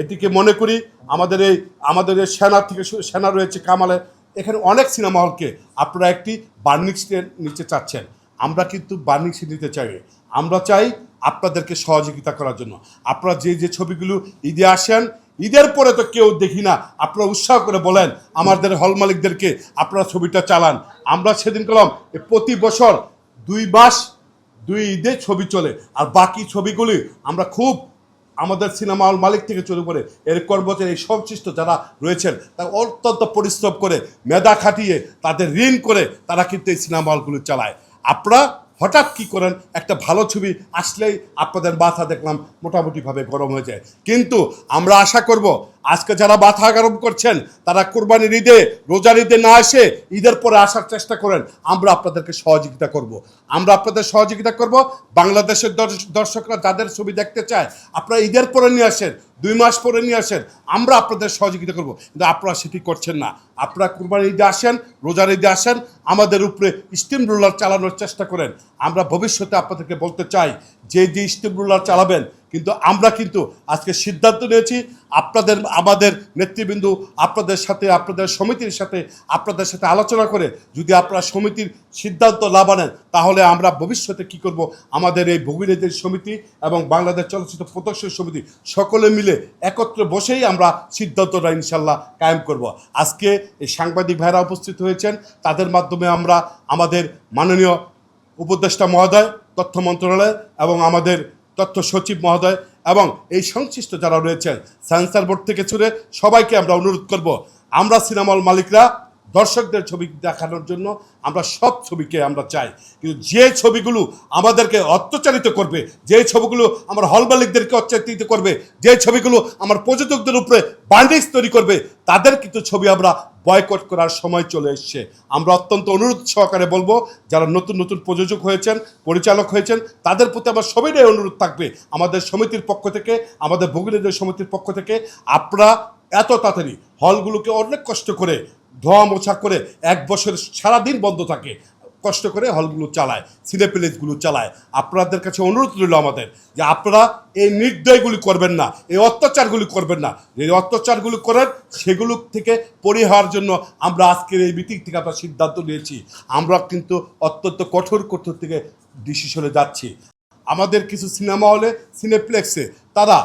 এটিকে মনে করি আমাদের এই আমাদের এই সেনা থেকে সেনা রয়েছে কামালে। এখানে অনেক সিনেমা হলকে আপনারা একটি বার্নিং নিতে চাচ্ছেন। আমরা কিন্তু বার্নিং নিতে চাই। আমরা চাই আপনাদেরকে সহযোগিতা করার জন্য। আপনারা যে যে ছবিগুলো ঈদে আসেন, ঈদের পরে তো কেউ দেখি না। আপনারা উৎসাহ করে বলেন, আমাদের হল মালিকদেরকে আপনারা ছবিটা চালান। আমরা সেদিন করলাম এ প্রতি বছর দুই মাস, দুই ঈদে ছবি চলে। আর বাকি ছবিগুলি আমরা খুব আমাদের সিনেমা হল মালিক থেকে শুরু করে এর কর্মচারী, এই সংশ্লিষ্ট যারা রয়েছেন, তারা অত্যন্ত পরিশ্রম করে মেধা খাটিয়ে তাদের ঋণ করে তারা কিন্তু এই সিনেমা হলগুলো চালায়। আপনারা হঠাৎ কি করেন? একটা ভালো ছবি আসলেই আপনাদের মাথা দেখলাম, মোটামুটিভাবে গরম হয়ে যায়। কিন্তু আমরা আশা করব আজকে যারা মাথা গরম করছেন, তারা কোরবানির ঈদে, রোজার ঈদে না এসে ঈদের পরে আসার চেষ্টা করেন, আমরা আপনাদেরকে সহযোগিতা করব। আমরা আপনাদের সহযোগিতা করব। বাংলাদেশের দর্শ- দর্শকরা যাদের ছবি দেখতে চায়, আপনারা ঈদের পরে নিয়ে আসেন, দুই মাস পরে নিয়ে আসেন, আমরা আপনাদের সহযোগিতা করব। কিন্তু আপনারা সেটি করছেন না। আপনারা কোরবানির ঈদে আসেন, রোজার ঈদে আসেন, আমাদের উপরে স্টিম রোলার চালানোর চেষ্টা করেন। আমরা ভবিষ্যতে আপনাদেরকে বলতে চাই, যে যে স্টিম রোলার চালাবেন কিন্তু আমরা কিন্তু আজকে সিদ্ধান্ত নিয়েছি, আপনাদের, আমাদের নেতৃবৃন্দ আপনাদের সাথে, আপনাদের সমিতির সাথে, আপনাদের সাথে আলোচনা করে যদি আপনারা সমিতির সিদ্ধান্ত না বানেন, তাহলে আমরা ভবিষ্যতে কি করব? আমাদের এই ভগিনীদের সমিতি এবং বাংলাদেশ চলচ্চিত্র প্রদর্শন সমিতি সকলে মিলে একত্রে বসেই আমরা সিদ্ধান্তটা ইনশাল্লাহ কায়েম করব। আজকে এই সাংবাদিক ভাইরা উপস্থিত হয়েছেন, তাদের মাধ্যমে আমরা আমাদের মাননীয় উপদেষ্টা মহোদয়, তথ্য মন্ত্রণালয় এবং আমাদের তথ্য সচিব মহোদয় এবং এই সংশ্লিষ্ট যারা রয়েছেন সেন্সার বোর্ড থেকে ছুড়ে সবাইকে আমরা অনুরোধ করব। আমরা সিনেমা মালিকরা দর্শকদের ছবি দেখানোর জন্য আমরা সব ছবিকে আমরা চাই। কিন্তু যে ছবিগুলো আমাদেরকে অত্যাচারিত করবে, যে ছবিগুলো আমার হল মালিকদেরকে অত্যাচারিত করবে, যে ছবিগুলো আমার প্রযোজকদের উপরে বান্ডিক্স তৈরি করবে, তাদের কিন্তু ছবি আমরা বয়কট করার সময় চলে এসছে। আমরা অত্যন্ত অনুরোধ সহকারে বলব, যারা নতুন নতুন প্রযোজক হয়েছেন, পরিচালক হয়েছেন, তাদের প্রতি আমার সবাই অনুরোধ থাকবে। আমাদের সমিতির পক্ষ থেকে, আমাদের ভগিনীদের সমিতির পক্ষ থেকে, আপনারা এত তাড়াতাড়ি হলগুলোকে অনেক কষ্ট করে ধোয়া মোছা করে এক বছর সারাদিন বন্ধ থাকে। কষ্ট করে হলগুলো চালায় সিনেপ্লেসগুলো চালায়। আপনাদের কাছে অনুরোধ রইল আমাদের যে আপনারা এই নির্দয়গুলি করবেন না, এই অত্যাচারগুলি করবেন না। যে অত্যাচারগুলি করেন সেগুলো থেকে পরিহার জন্য আমরা আজকের এই মিটিং থেকে আমরা সিদ্ধান্ত নিয়েছি। আমরা কিন্তু অত্যন্ত কঠোর কঠোর থেকে ডিসিশনে যাচ্ছি। আমাদের কিছু সিনেমা হলে সিনেপ্লেক্সে তারা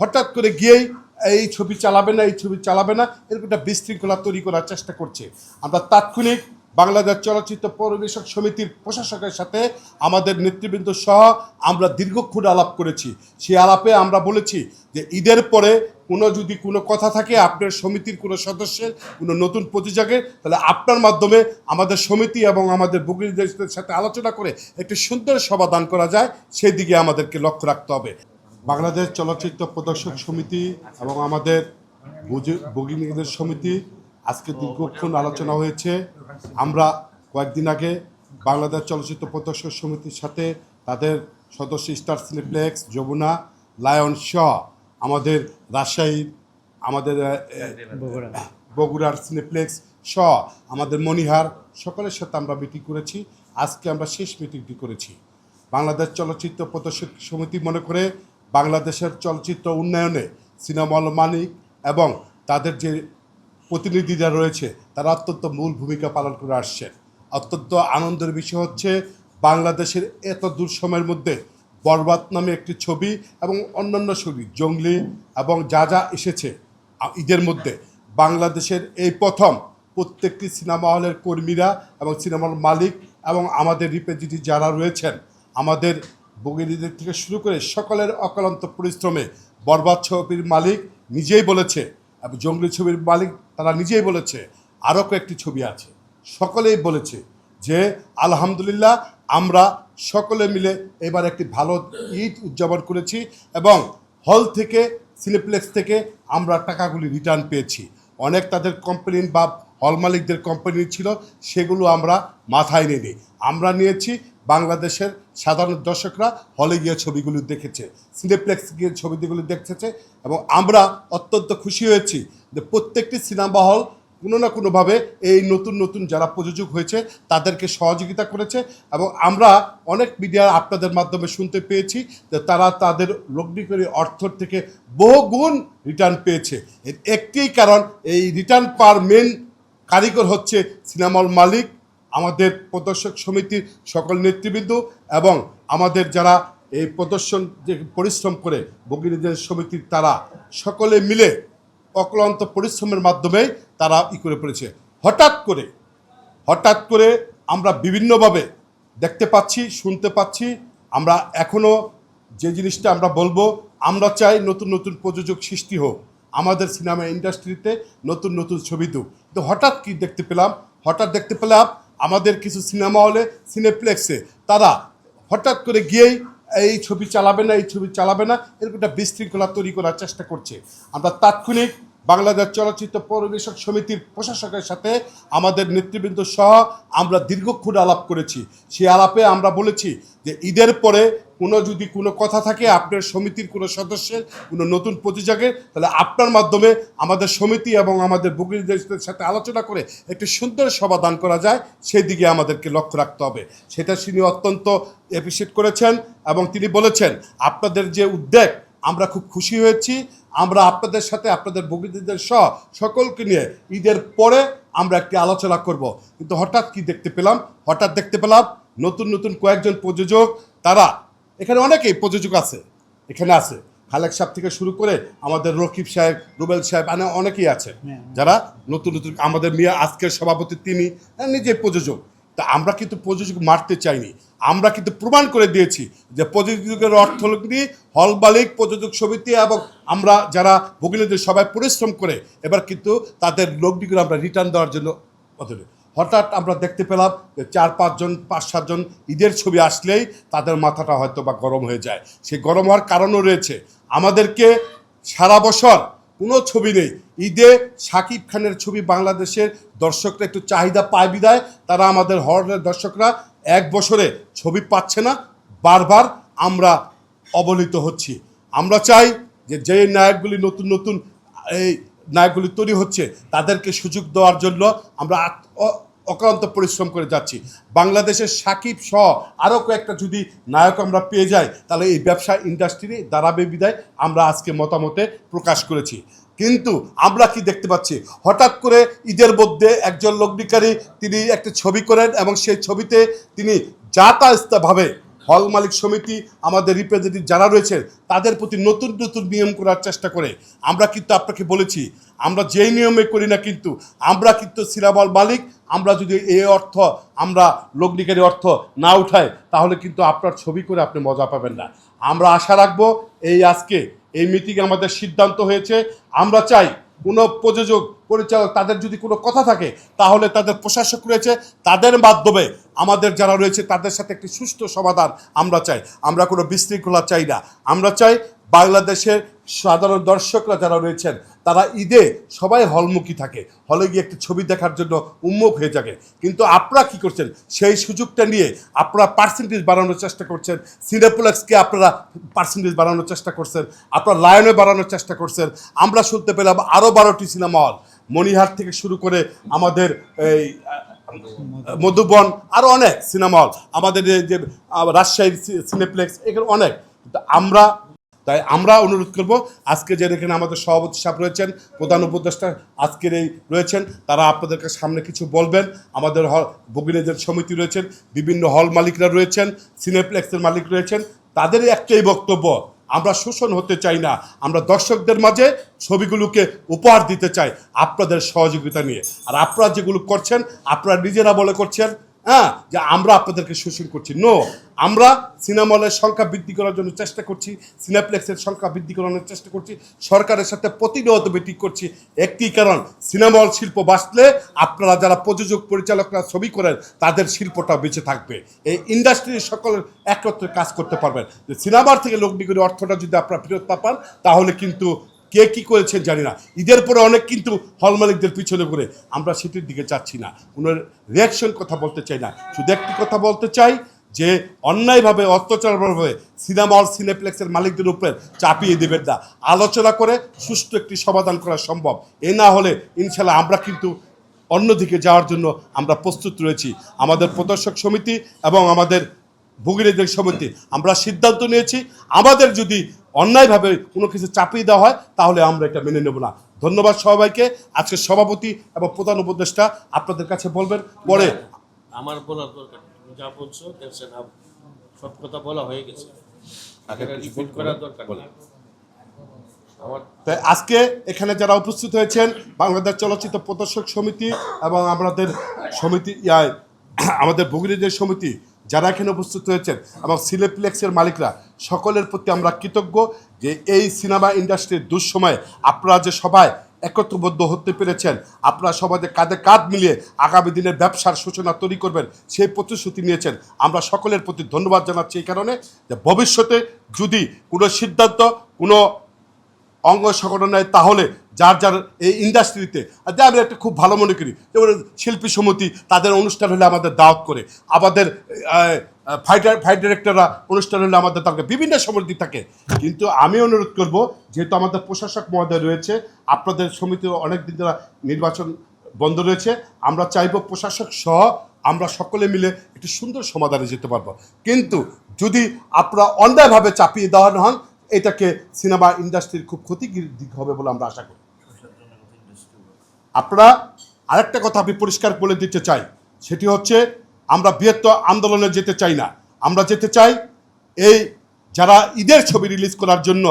হঠাৎ করে গিয়েই এই ছবি চালাবে না, এই ছবি চালাবে না, এরকম একটা বিশৃঙ্খলা তৈরি করার চেষ্টা করছে। আমরা তাৎক্ষণিক বাংলাদেশ চলচ্চিত্র পরিবেশক সমিতির প্রশাসকের সাথে আমাদের নেতৃবৃন্দ সহ আমরা দীর্ঘক্ষণ আলাপ করেছি। সেই আলাপে আমরা বলেছি যে ঈদের পরে কোনো যদি কোনো কথা থাকে আপনার সমিতির কোনো সদস্যের, কোনো নতুন প্রতিযোগের তাহলে আপনার মাধ্যমে আমাদের সমিতি এবং আমাদের ভূগিনীদের সাথে আলোচনা করে একটি সুন্দর সমাধান করা যায় সেই দিকে আমাদেরকে লক্ষ্য রাখতে হবে। বাংলাদেশ চলচ্চিত্র প্রদর্শক সমিতি এবং আমাদের ভগিনীদের সমিতি আজকে দীর্ঘক্ষণ আলোচনা হয়েছে। আমরা কয়েকদিন আগে বাংলাদেশ চলচ্চিত্র প্রদর্শক সমিতির সাথে তাদের সদস্য স্টার সিনেপ্লেক্স যমুনা লায়ন শ আমাদের রাজশাহীর আমাদের বগুড়ার সিনেপ্লেক্স স আমাদের মণিহার সকলের সাথে আমরা মিটিং করেছি। আজকে আমরা শেষ মিটিংটি করেছি। বাংলাদেশ চলচ্চিত্র প্রদর্শক সমিতি মনে করে বাংলাদেশের চলচ্চিত্র উন্নয়নে সিনেমা হল মালিক এবং তাদের যে প্রতিনিধিরা রয়েছে, তারা অত্যন্ত মূল ভূমিকা পালন করে আসছে অত্যন্ত আনন্দের বিষয় হচ্ছে, বাংলাদেশের এত দূর সময়ের মধ্যে বরবাদ নামে একটি ছবি এবং অন্যান্য ছবি, জঙ্গলি এবং যা যা এসেছে, ঈদের মধ্যে বাংলাদেশের এই প্রথম প্রত্যেকটি সিনেমা হলের কর্মীরা এবং সিনেমা হল মালিক এবং আমাদের রিপ্রেজেন্টেটিভ যারা রয়েছেন, আমাদের বগিনীদের থেকে শুরু করে সকলের অক্লান্ত পরিশ্রমে বরবাদ ছবির মালিক নিজেই বলেছে, এবং জঙ্গলি ছবির মালিক তারা নিজেই বলেছে, আরও কয়েকটি ছবি আছে। সকলেই বলেছে যে, আলহামদুলিল্লাহ আমরা সকলে মিলে এবার একটি ভালো ঈদ উদযাপন করেছি এবং হল থেকে সিনেপ্লেক্স থেকে আমরা টাকাগুলি রিটার্ন পেয়েছি। অনেক তাদের কোম্পানি বা হল মালিকদের কোম্পানি ছিল, সেগুলো আমরা মাথায় নিয়ে আমরা নিয়েছি বাংলাদেশের সাধারণ দর্শকরা হলে গিয়ে ছবিগুলো দেখেছে সিনেপ্লেক্স গিয়ে ছবিগুলো দেখেছে এবং আমরা অত্যন্ত খুশি হয়েছি যে প্রত্যেকটি সিনেমা হল কোনো না কোনোভাবে এই নতুন নতুন যারা প্রযোজক হয়েছে তাদেরকে সহযোগিতা করেছে এবং আমরা অনেক মিডিয়া আপনাদের মাধ্যমে শুনতে পেয়েছি যে তারা তাদের লগ্নিকরী অর্থ থেকে বহুগুণ রিটার্ন পেয়েছে। এর একটি কারণ, এই রিটার্ন পার মেন কারিগর হচ্ছে সিনেমার মালিক। আমাদের প্রদর্শক সমিতির সকল নেতৃবৃন্দ এবং আমাদের যারা এই প্রদর্শন যে পরিশ্রম করে ভগিনীদের সমিতির তারা সকলে মিলে অক্লান্ত পরিশ্রমের মাধ্যমে তারা ই করে পড়েছে। হঠাৎ করে হঠাৎ করে আমরা বিভিন্নভাবে দেখতে পাচ্ছি, শুনতে পাচ্ছি, আমরা এখনও যে জিনিসটা আমরা বলব, আমরা চাই নতুন নতুন প্রযোজক সৃষ্টি হোক, আমাদের সিনেমা ইন্ডাস্ট্রিতে নতুন নতুন ছবি দু তো হঠাৎ কি দেখতে পেলাম? হঠাৎ দেখতে পেলাম আমাদের কিছু সিনেমা হলে সিনেপ্লেক্সে তারা হঠাৎ করে গিয়েই এই ছবি চালাবে না, এই ছবি চালাবে না, এরকম একটা বিশৃঙ্খলা তৈরি করার চেষ্টা করছে। আমরা তাৎক্ষণিক বাংলাদেশ চলচ্চিত্র পরিবেশক সমিতির প্রশাসকের সাথে আমাদের নেতৃবৃন্দ সহ আমরা দীর্ঘক্ষণ আলাপ করেছি। সেই আলাপে আমরা বলেছি যে ঈদের পরে কোনো যদি কোনো কথা থাকে, আপনার সমিতির কোনো সদস্যের, কোনো নতুন প্রতিযোগের তাহলে আপনার মাধ্যমে আমাদের সমিতি এবং আমাদের বুকিংদের সাথে আলোচনা করে একটি সুন্দর সমাধান করা যায়। সেই দিকে আমাদেরকে লক্ষ্য রাখতে হবে। সেটা তিনি অত্যন্ত অ্যাপ্রিসিয়েট করেছেন এবং তিনি বলেছেন, আপনাদের যে উদ্যোগ আমরা খুব খুশি হয়েছি। আমরা আপনাদের সাথে, আপনাদের ভগিনীদের সহ সকলকে নিয়ে ঈদের পরে আমরা একটি আলোচনা করব। কিন্তু হঠাৎ কি দেখতে পেলাম? হঠাৎ দেখতে পেলাম নতুন নতুন কয়েকজন প্রযোজক, তারা এখানে অনেকেই প্রযোজক আছে এখানে আছে। খালেক সাহেব থেকে শুরু করে আমাদের রকিব সাহেব রুবেল সাহেব মানে অনেকেই আছে। যারা নতুন নতুন আমাদের মিয়া আজকের সভাপতি তিনি হ্যাঁ, নিজে প্রযোজক। তা আমরা কিন্তু প্রযোজক মারতে চাইনি। আমরা কিন্তু প্রমাণ করে দিয়েছি যে প্রযোজকের অর্থলগ্নি হল মালিক প্রযোজক সমিতি এবং আমরা যারা ভগিনীদের সবাই পরিশ্রম করে এবার কিন্তু তাদের লগ্নিগুলো আমরা রিটার্ন দেওয়ার জন্য অদলে হঠাৎ আমরা দেখতে পেলাম যে চার, পাঁচজন, পাঁচ, সাতজন ঈদের ছবি আসলেই তাদের মাথাটা হয়তো বা গরম হয়ে যায়। সেই গরম হওয়ার কারণও রয়েছে। আমাদেরকে সারা বছর কোনো ছবি নেই। ঈদে শাকিব খানের ছবি বাংলাদেশের দর্শকরা একটু চাহিদা পায় বিদায়। তারা আমাদের হলের দর্শকরা এক বছরে ছবি পাচ্ছে না। বারবার আমরা অবলিত হচ্ছি। আমরা চাই যে যে নায়কগুলি নতুন নতুন, এই নায়কগুলি তৈরি হচ্ছে, তাদেরকে সুযোগ দেওয়ার জন্য আমরা অক্লান্ত পরিশ্রম করে যাচ্ছি। বাংলাদেশের সাকিব সহ আরও কয়েকটা যদি নায়ক আমরা পেয়ে যাই, তাহলে এই ব্যবসা ইন্ডাস্ট্রি দাঁড়াবে বিদায়। আমরা আজকে মতামতে প্রকাশ করেছি। কিন্তু আমরা কি দেখতে পাচ্ছি? হঠাৎ করে ঈদের মধ্যে একজন লগ্নিকারী তিনি একটা ছবি করেন এবং সেই ছবিতে তিনি যাতায়াতভাবে হল মালিক সমিতি, আমাদের রিপ্রেজেন্টেটিভ যারা রয়েছেন তাদের প্রতি নতুন নতুন নিয়ম করার চেষ্টা করে। আমরা কিন্তু আপনাকে বলেছি, আমরা যেই নিয়মে করি না কিন্তু, আমরা কিন্তু সিরাবল মালিক, আমরা যদি এ অর্থ, আমরা লগ্নিকারী অর্থ না উঠাই, তাহলে কিন্তু আপনার ছবি করে আপনি মজা পাবেন না। আমরা আশা রাখব, এই আজকে এই মিটিংয়ে আমাদের সিদ্ধান্ত হয়েছে। আমরা চাই কোনো প্রযোজক, পরিচালক তাদের যদি কোনো কথা থাকে, তাহলে তাদের প্রশাসক রয়েছে, তাদের মাধ্যমে আমাদের যারা রয়েছে তাদের সাথে একটি সুষ্ঠু সমাধান আমরা চাই। আমরা কোনো বিশৃঙ্খলা চাই না। আমরা চাই বাংলাদেশের সাধারণ দর্শকরা যারা রয়েছেন, তারা ঈদে সবাই হলমুখী থাকে। হলে গিয়ে একটি ছবি দেখার জন্য উন্মুখ হয়ে থাকে কিন্তু আপনারা কি করছেন? সেই সুযোগটা নিয়ে আপনারা পার্সেন্টেজ বাড়ানোর চেষ্টা করছেন। সিনেপ্লেক্সকে আপনারা পার্সেন্টেজ বাড়ানোর চেষ্টা করছেন। আপনারা লায়নে বাড়ানোর চেষ্টা করছেন। আমরা শুনতে পেলাম আরও বারোটি সিনেমা হল মণিহার থেকে শুরু করে আমাদের এই মধুবন আরও অনেক সিনেমা হল আমাদের যে রাজশাহীর সিনেপ্লেক্স এখানে অনেক। আমরা তাই আমরা অনুরোধ করব, আজকে যে এখানে আমাদের সভাপতি সাহেব রয়েছেন, প্রধান উপদেষ্টা আজকের এই রয়েছেন, তারা আপনাদেরকে সামনে কিছু বলবেন। আমাদের হল বগিনেদের সমিতি রয়েছেন, বিভিন্ন হল মালিকরা রয়েছেন, সিনেপ্লেক্সের মালিক রয়েছেন তাদের একটাই বক্তব্য, আমরা শোষণ হতে চাই না, আমরা দর্শকদের মাঝে ছবিগুলোকে উপহার দিতে চাই আপনাদের সহযোগিতা নিয়ে। আর আপনারা যেগুলো করছেন, আপনারা নিজেরা বলে করছেন হ্যাঁ যে আমরা আপনাদেরকে শোষণ করছি। নো আমরা সিনেমা হলের সংখ্যা বৃদ্ধি করার জন্য চেষ্টা করছি সিনেপ্লেক্সের সংখ্যা বৃদ্ধি করানোর চেষ্টা করছি, সরকারের সাথে প্রতিনিয়ত মিটিং করছি। একটি কারণ সিনেমা হল শিল্প বাঁচলে আপনারা যারা প্রযোজক, পরিচালকরা ছবি করেন, তাদের শিল্পটা বেঁচে থাকবে। এই ইন্ডাস্ট্রির সকলের একত্রে কাজ করতে পারবেন। যে সিনেমার থেকে লগ্নি করে অর্থটা যদি আপনারা ফেরত না পান, তাহলে কিন্তু কে কি করেছেন জানি না। ঈদের পরে অনেক কিন্তু হল মালিকদের পিছনে ঘুরে। আমরা সেটির দিকে চাচ্ছি না। কোনো রিয়াকশন কথা বলতে চাই না। শুধু একটি কথা বলতে চাই যে, অন্যায়ভাবে, অত্যাচারভাবে সিনেমা হল, সিনেপ্লেক্সের মালিকদের উপরে চাপিয়ে দেবেন না। আলোচনা করে সুষ্ঠু একটি সমাধান করা সম্ভব। এ না হলে ইনশাল্লাহ আমরা কিন্তু অন্যদিকে যাওয়ার জন্য আমরা প্রস্তুত রয়েছি। আমাদের প্রদর্শক সমিতি এবং আমাদের ভুগিনীদের সমিতি আমরা সিদ্ধান্ত নিয়েছি আমাদের যদি অন্যায়ভাবে কোনো কিছু চাপিয়ে দেওয়া হয় তাহলে আমরা এটা মেনে নেব না। ধন্যবাদ সবাইকে। আজকে সভাপতি এবং প্রধান উপদেষ্টা আপনাদের কাছে বলবেন পরে আমার বলার দরকার যা বলছো সব কথা বলা হয়ে গেছে। করার দরকার তাই আজকে এখানে যারা উপস্থিত হয়েছেন বাংলাদেশ চলচ্চিত্র প্রদর্শক সমিতি এবং আমাদের সমিতি ইয়া- আমাদের ভগিনীদের সমিতি যারা এখানে উপস্থিত হয়েছেন এবং সিলেপ্লেক্সের মালিকরা, সকলের প্রতি আমরা কৃতজ্ঞ যে এই সিনেমা ইন্ডাস্ট্রির দুঃসময়ে আপনারা যে সবাই একত্রবদ্ধ হতে পেরেছেন, আপনারা সমাজে কাঁধে কাঁধ মিলিয়ে আগামী দিনের ব্যবসার সূচনা তৈরি করবেন, সেই প্রতিশ্রুতি নিয়েছেন। আমরা সকলের প্রতি ধন্যবাদ জানাচ্ছি এই কারণে যে ভবিষ্যতে যদি কোনো সিদ্ধান্ত, কোনো অঙ্গ সংগঠন নেয় তাহলে যার যার এই ইন্ডাস্ট্রিতে যে আমি একটা খুব ভালো মনে করি যেমন শিল্পী সমিতি তাদের অনুষ্ঠান হলে আমাদের দাওয়াত করে, আমাদের ফাইটার ফাইট ডিরেক্টররা অনুষ্ঠান হলে আমাদের তাকে বিভিন্ন সমিতি থাকে। কিন্তু আমি অনুরোধ করব, যেহেতু আমাদের প্রশাসক মহোদয় রয়েছে, আপনাদের সমিতির অনেক দিন ধরে নির্বাচন বন্ধ রয়েছে, আমরা চাইব প্রশাসক সহ আমরা সকলে মিলে একটি সুন্দর সমাধানে যেতে পারব। কিন্তু যদি আপনারা অন্যায়ভাবে চাপিয়ে দেওয়া হন এটাকে সিনেমা ইন্ডাস্ট্রির খুব ক্ষতির দিক হবে বলে আমরা আশা করি। আপনারা আরেকটা কথা আমি পরিষ্কার বলে দিতে চাই, সেটি হচ্ছে আমরা বৃহত্তর আন্দোলনে যেতে চাই না। আমরা যেতে চাই এই যারা ঈদের ছবি রিলিজ করার জন্য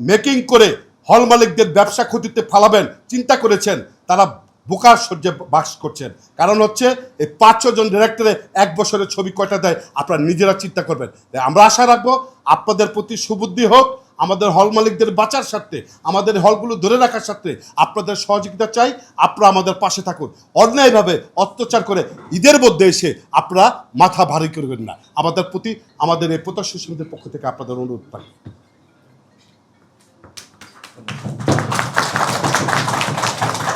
মেকিং করে হল মালিকদের ব্যবসা ক্ষতিতে ফালাবেন, চিন্তা করেছেন, তারা বোকার সহ্যে বাস করছেন। কারণ হচ্ছে এই পাঁচ ছজন ডিরেক্টরে এক বছরের ছবি কয়টা দেয়, আপনারা নিজেরা চিন্তা করবেন। আমরা আশা রাখব আপনাদের প্রতি সুবুদ্ধি হোক, আমাদের হল মালিকদের বাঁচার স্বার্থে, আমাদের হলগুলো ধরে রাখার স্বার্থে আপনাদের সহযোগিতা চাই, আপনারা আমাদের পাশে থাকুন। অন্যায়ভাবে অত্যাচার করে ঈদের মধ্যে এসে আপনারা মাথা ভারী করবেন না। আমাদের প্রতি, আমাদের এই প্রত্যাশী পক্ষ থেকে আপনাদের অনুরোধ থাকবে।